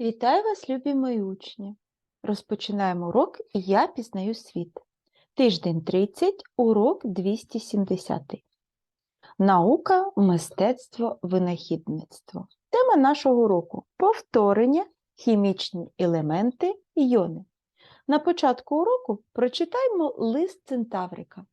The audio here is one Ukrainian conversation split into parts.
Вітаю вас, любі мої учні! Розпочинаємо урок Я пізнаю світ. Тиждень 30, урок 270. Наука, мистецтво, винахідництво. Тема нашого уроку повторення, хімічні елементи, іони. На початку уроку прочитаймо лист Центаврика.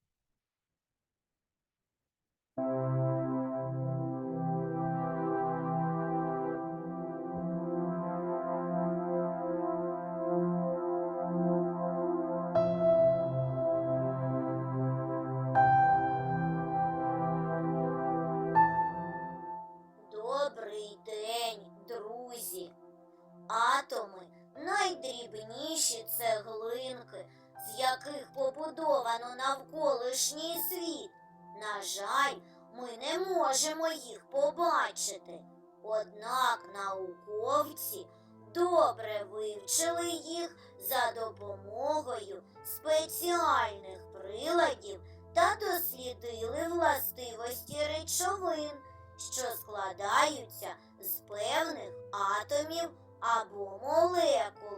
Можемо їх побачити. Однак науковці добре вивчили їх за допомогою спеціальних приладів та дослідили властивості речовин що складаються з певних атомів або молекул,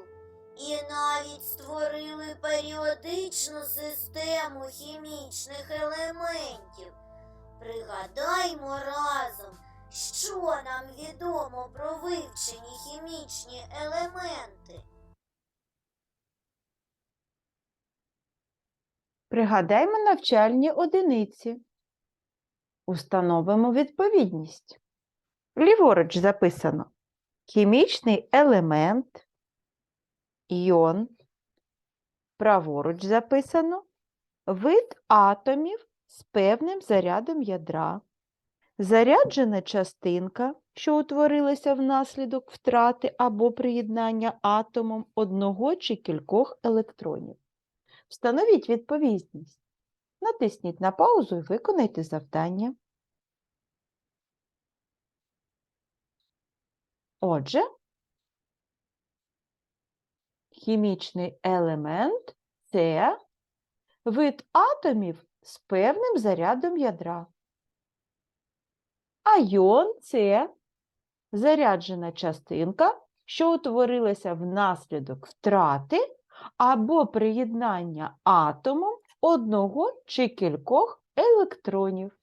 і навіть створили періодичну систему хімічних елементів. Пригадаймо разом, що нам відомо про вивчені хімічні елементи. Пригадаймо навчальні одиниці. Установимо відповідність. Ліворуч записано хімічний елемент, іон. Праворуч записано вид атомів з певним зарядом ядра. Заряджена частинка, що утворилася внаслідок втрати або приєднання атомом одного чи кількох електронів. Встановіть відповідність. Натисніть на паузу і виконайте завдання. Отже, хімічний елемент це вид атомів з певним зарядом ядра. А йон це заряджена частинка, що утворилася внаслідок втрати або приєднання атомом одного чи кількох електронів.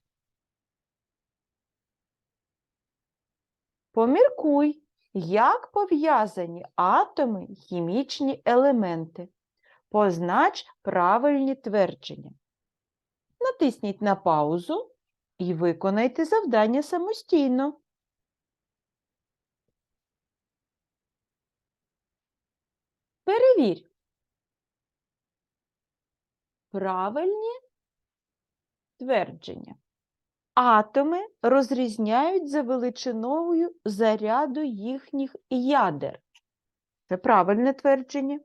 Поміркуй, як пов'язані атоми хімічні елементи. Познач правильні твердження. Натисніть на паузу і виконайте завдання самостійно. Перевірь. Правильні твердження. Атоми розрізняють за величиною заряду їхніх ядер. Це правильне твердження.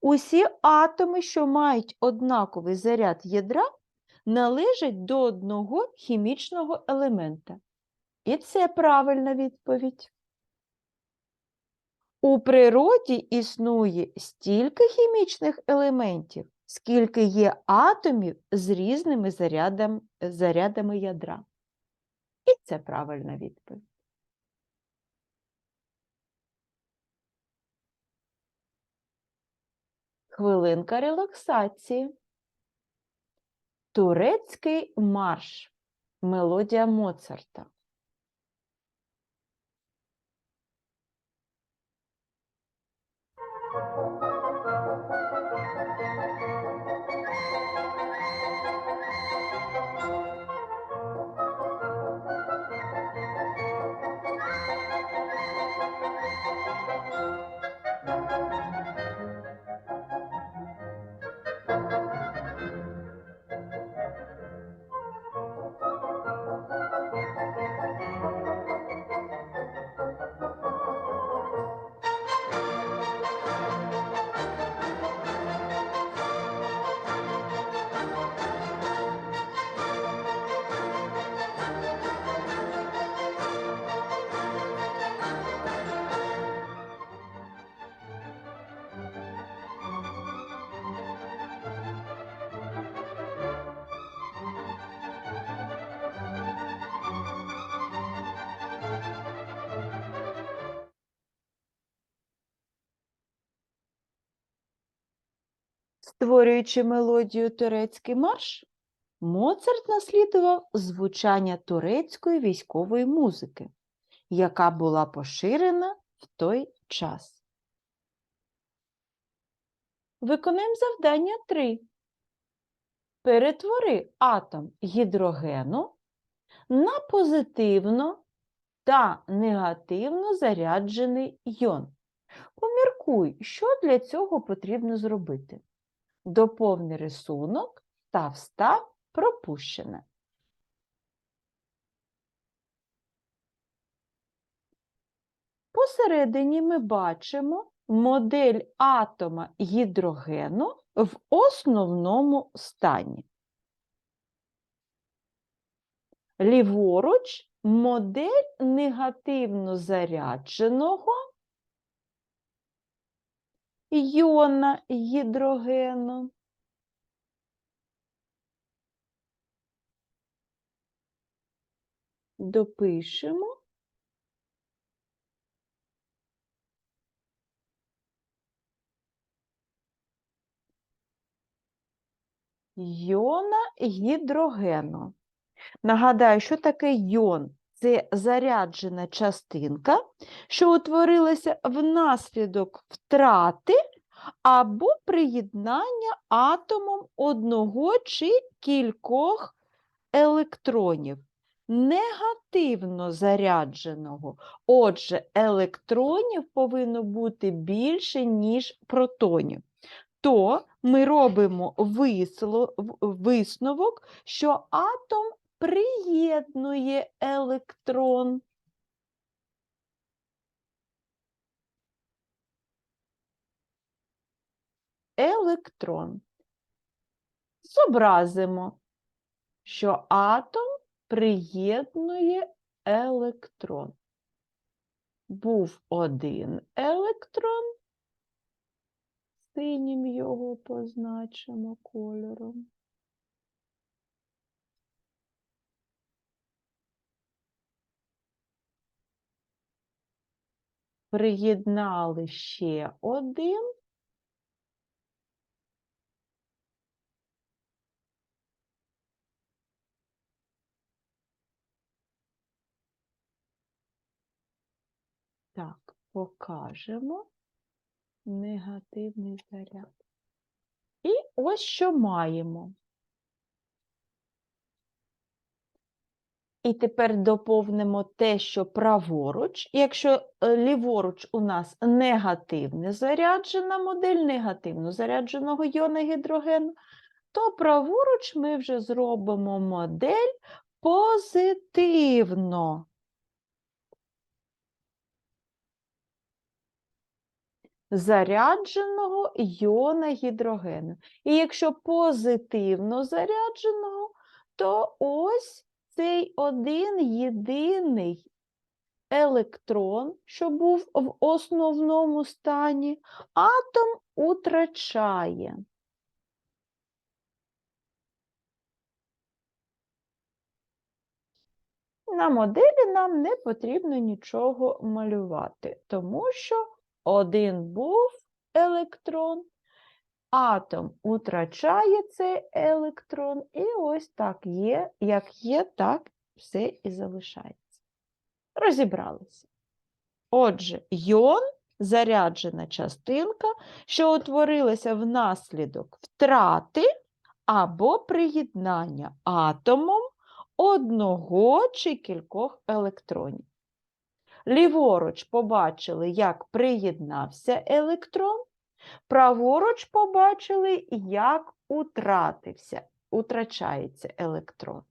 Усі атоми, що мають однаковий заряд ядра, належать до одного хімічного елемента. І це правильна відповідь. У природі існує стільки хімічних елементів, скільки є атомів з різними зарядами, зарядами ядра. І це правильна відповідь. Хвилинка релаксації. Турецький марш. Мелодія Моцарта. Створюючи мелодію турецький марш, Моцарт наслідував звучання турецької військової музики, яка була поширена в той час. Виконаємо завдання 3. Перетвори атом гідрогену на позитивно та негативно заряджений йон. Поміркуй, що для цього потрібно зробити. Доповни рисунок та встав пропущене. Посередині ми бачимо модель атома гідрогену в основному стані. Ліворуч модель негативно зарядженого йона гідрогену. Допишемо. Йона гідрогену. Нагадаю, що таке йон? Це заряджена частинка, що утворилася внаслідок втрати або приєднання атомом одного чи кількох електронів негативно зарядженого. Отже, електронів повинно бути більше, ніж протонів. То ми робимо висновок, що атом приєднує електрон. Електрон. Зобразимо, що атом приєднує електрон. Був один електрон, синім його позначимо кольором. Приєднали ще один. Так, покажемо негативний заряд. І ось що маємо. І тепер доповнимо те, що праворуч. Якщо е, ліворуч у нас негативно заряджена модель негативно зарядженого йона гідрогену, то праворуч ми вже зробимо модель позитивно. Зарядженого йона гідрогену. І якщо позитивно зарядженого, то ось цей один єдиний електрон, що був в основному стані, атом утрачає. На моделі нам не потрібно нічого малювати, тому що один був електрон, атом утрачає цей електрон, і ось так є, як є, так все і залишається. Розібралися. Отже, йон заряджена частинка, що утворилася внаслідок втрати або приєднання атомом одного чи кількох електронів. Ліворуч побачили, як приєднався електрон, праворуч побачили, як утратився, утрачається електрон.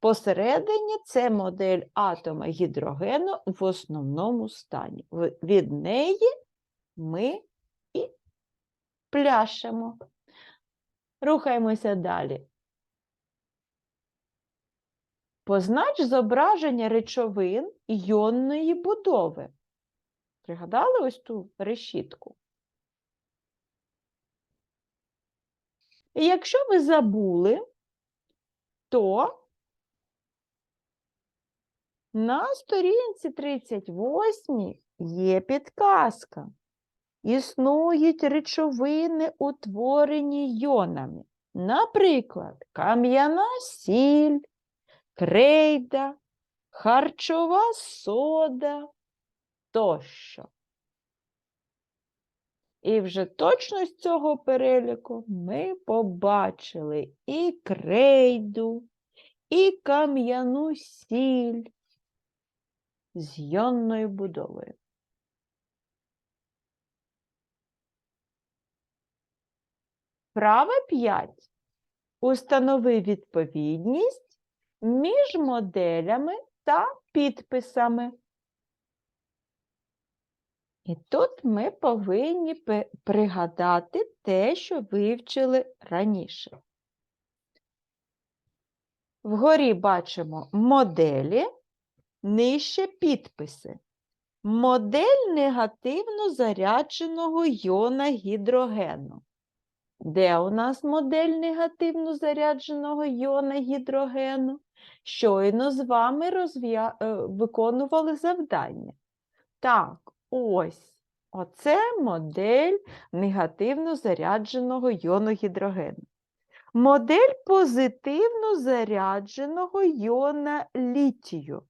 Посередині це модель атома гідрогену в основному стані. Від неї ми і пляшемо. Рухаємося далі. Познач зображення речовин іонної будови. Пригадали ось ту решітку? І якщо ви забули, то на сторінці 38 є підказка. існують речовини, утворені йонами. Наприклад, кам'яна сіль, крейда, харчова сода тощо. І вже точно з цього переліку ми побачили і крейду, і кам'яну сіль з йонною будовою. Вправа 5. Установи відповідність між моделями та підписами. І тут ми повинні пригадати те, що вивчили раніше. Вгорі бачимо моделі, нижче підписи. Модель негативно зарядженого йона гідрогену. Де у нас модель негативно зарядженого йона гідрогену? Щойно з вами розв'я... е, виконували завдання. Так, ось. Оце модель негативно зарядженого йону гідрогену. Модель позитивно зарядженого йона літію.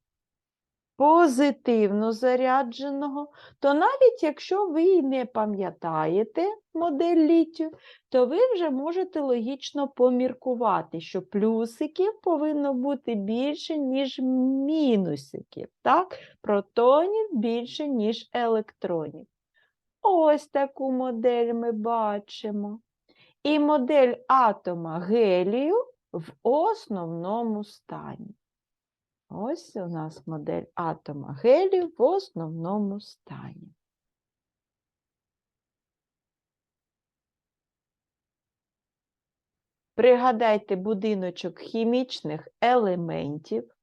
Позитивно зарядженого, то навіть якщо ви й не пам'ятаєте модель літію, то ви вже можете логічно поміркувати, що плюсиків повинно бути більше, ніж мінусиків. Так? Протонів більше, ніж електронів. Ось таку модель ми бачимо. І модель атома гелію в основному стані. Ось у нас модель атома гелію в основному стані. Пригадайте будиночок хімічних елементів.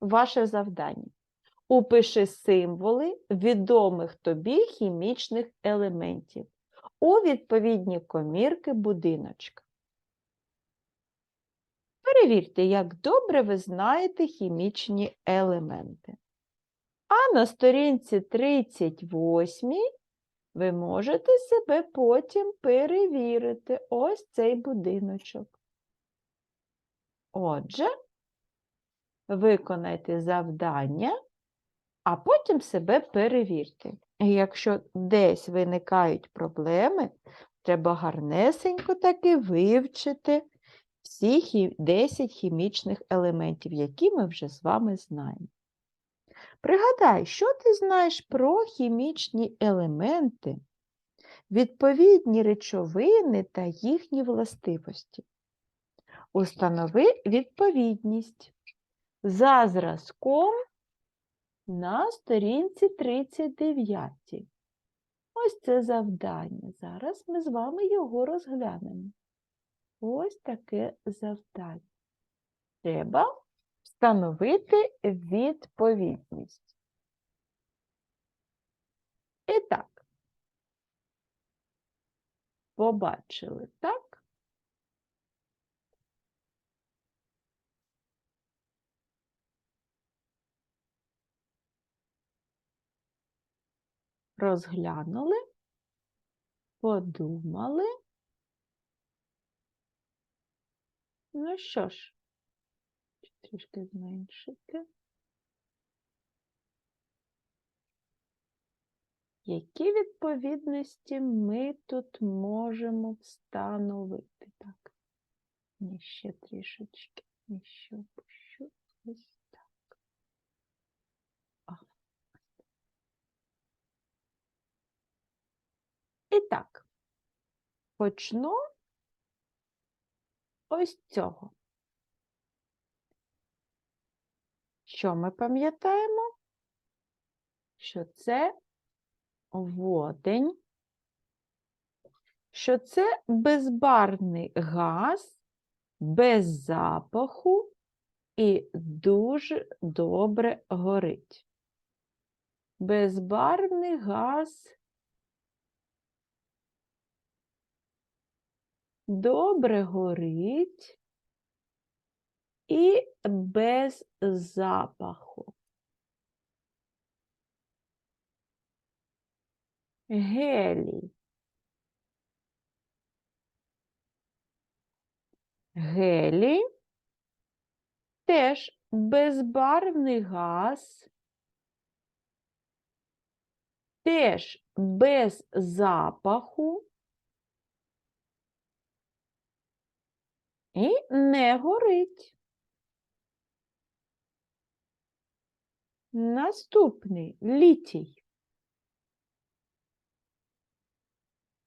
Ваше завдання. Упиши символи відомих тобі хімічних елементів у відповідні комірки будиночка. Перевірте, як добре ви знаєте хімічні елементи. А на сторінці 38 ви можете себе потім перевірити ось цей будиночок. Отже, виконайте завдання, а потім себе перевірте. І якщо десь виникають проблеми, треба гарнесенько таки вивчити всі 10 хімічних елементів, які ми вже з вами знаємо. Пригадай, що ти знаєш про хімічні елементи, відповідні речовини та їхні властивості. Установи відповідність за зразком на сторінці 39. Ось це завдання. Зараз ми з вами його розглянемо. Ось таке завдання. Треба встановити відповідність. І так, побачили, так? Розглянули, подумали. Ну що ж, трішки зменшити. Які відповідності ми тут можемо встановити? Так, ще трішечки, ні, ще опущу. Ось так. А. І так, почну ось цього. Що ми пам'ятаємо? Що це водень, що це безбарвний газ без запаху і дуже добре горить. Безбарвний газ добре горить і без запаху. Гелій. Гелій теж безбарвний газ, теж без запаху і не горить. Наступний літій.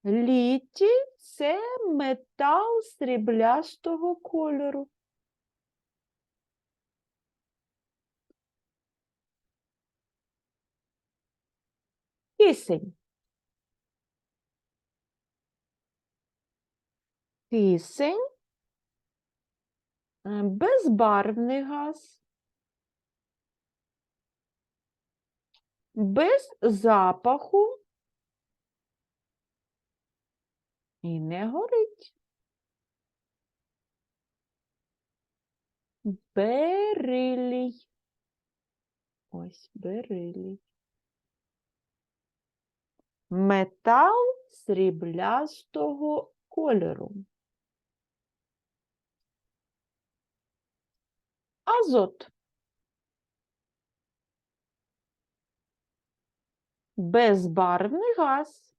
Літій це метал сріблястого кольору. Кисень. Кисень безбарвний газ, без запаху і не горить. Берилій. Ось берилій. Метал сріблястого кольору. Азот. Безбарвний газ.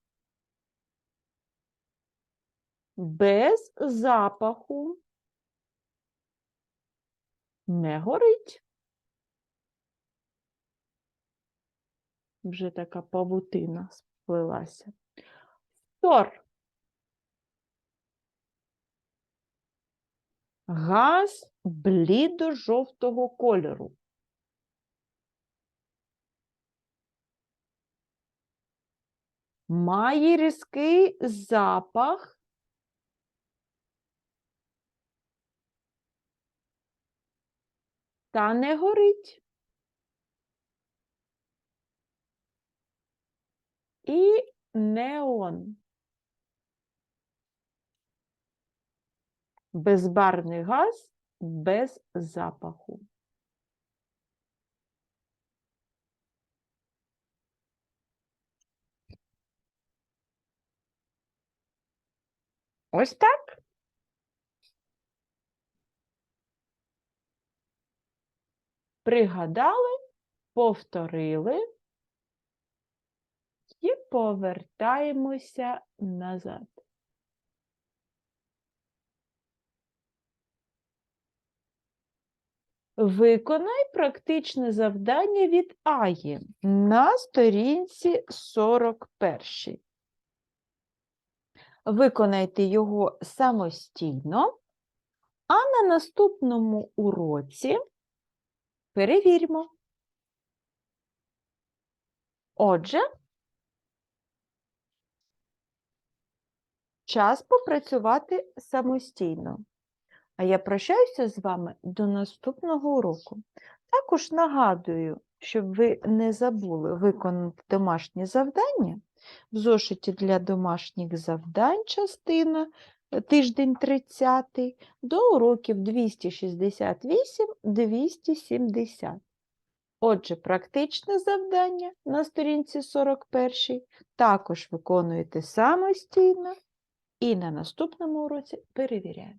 Без запаху. Не горить. Вже така павутина сплелася. Фтор. Газ блідо-жовтого кольору. Має різкий запах. Та не горить. І неон. Безбарвний газ без запаху. Ось так. Пригадали, повторили і повертаємося назад. Виконай практичне завдання від Аї на сторінці 41. Виконайте його самостійно, а на наступному уроці перевіримо. Отже, час попрацювати самостійно. А я прощаюся з вами до наступного уроку. Також нагадую, щоб ви не забули виконати домашні завдання в зошиті для домашніх завдань, частина е, тиждень 30 до уроків 268-270. Отже, практичне завдання на сторінці 41 також виконуєте самостійно і на наступному уроці перевіряємо.